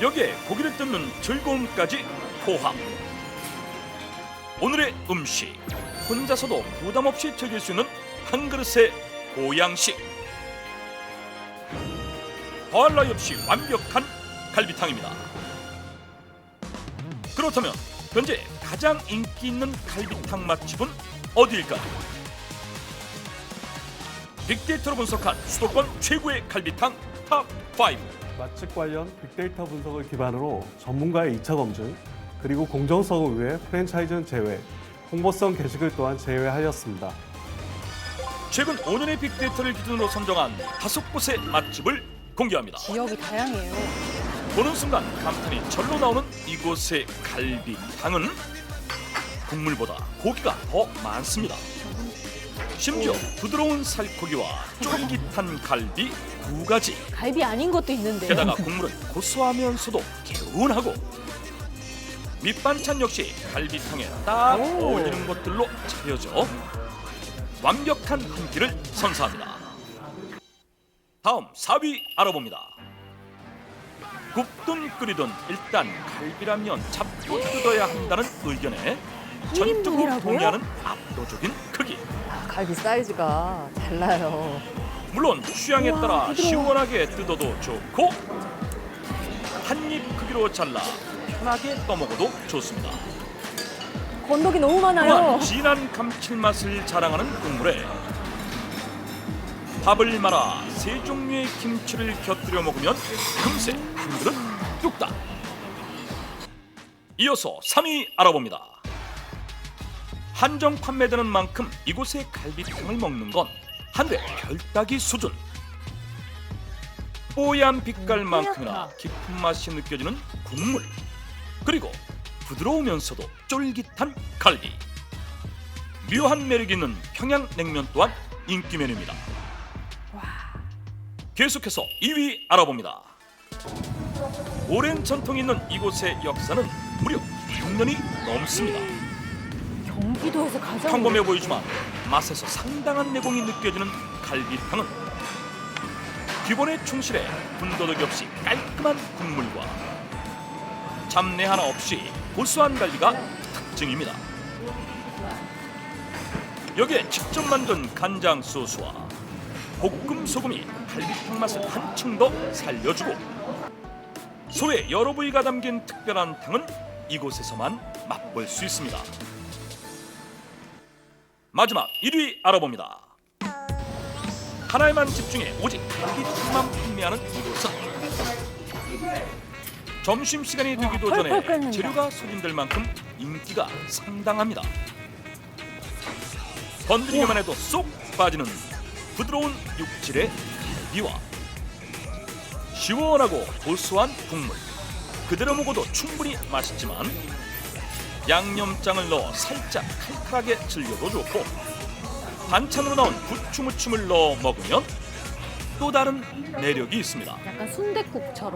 여기에 고기를 뜯는 즐거움까지 포함. 오늘의 음식 혼자서도 부담 없이 즐길 수 있는 한 그릇의 보양식. 더할 나위 없이 완벽한 갈비탕입니다. 그렇다면 현재 가장 인기 있는 갈비탕 맛집은 어디일까요? 빅데이터로 분석한 수도권 최고의 갈비탕 탑 5 맛집 관련 빅데이터 분석을 기반으로 전문가의 2차 검증, 그리고 공정성을 위해 프랜차이즈는 제외, 홍보성 게시글 또한 제외하였습니다. 최근 5년의 빅데이터를 기준으로 선정한 다섯 곳의 맛집을 공개합니다. 지역이 다양해요. 보는 순간 감탄이 절로 나오는 이곳의 갈비탕은 국물보다 고기가 더 많습니다. 심지어 부드러운 살코기와 쫄깃한 갈비 두 가지 갈비 아닌 것도 있는데요. 게다가 국물은 고소하면서도 개운하고 밑반찬 역시 갈비탕에 딱 오. 어울리는 것들로 차려져 완벽한 한 끼를 선사합니다. 다음 4위 알아봅니다. 굽든 끓이든 일단 갈비라면 잡고 뜯어야 한다는 의견에 전적으로? 동의하는 압도적인 크기. 아, 갈비 사이즈가 달라요. 물론 취향에 우와, 따라 부드러워. 시원하게 뜯어도 좋고 한 입 크기로 잘라 편하게 떠먹어도 좋습니다. 건더기 너무 많아요. 또한 진한 감칠맛을 자랑하는 국물에 밥을 말아 세 종류의 김치를 곁들여 먹으면 금세 한 그릇 뚝딱. 이어서 3위 알아봅니다. 한정 판매되는 만큼 이곳의 갈비탕을 먹는 건 한데 별따기 수준. 뽀얀 빛깔만큼이나 깊은 맛이 느껴지는 국물. 그리고 부드러우면서도 쫄깃한 갈비. 묘한 매력이 있는 평양냉면 또한 인기 메뉴입니다. 계속해서 2위 알아봅니다. 오랜 전통이 있는 이곳의 역사는 무려 100년이 넘습니다 경기도에서 가장 평범해 보이지만 맛에서 상당한 내공이 느껴지는 갈비탕은 기본에 충실해 군더더기 없이 깔끔한 국물과 잡내 하나 없이 고소한 갈비가 특징입니다. 여기에 직접 만든 간장 소스와 볶음 소금이 갈비탕 맛을 한층 더 살려주고 소의 여러 부위가 담긴 특별한 탕은 이곳에서만 맛볼 수 있습니다. 마지막 1위 알아봅니다. 하나에만 집중해 오직 갈비탕만 판매하는 이곳은 점심 시간이 되기도 펄펄 전에. 재료가 소진될 만큼 인기가 상당합니다. 건드리기만 해도 쏙 빠지는 부드러운 육질의 갈비와 시원하고 고소한 국물 그대로 먹어도 충분히 맛있지만 양념장을 넣어 살짝 칼칼하게 즐겨도 좋고 반찬으로 나온 부추 무침을 넣어 먹으면 또 다른 매력이 있습니다. 약간 순댓국처럼.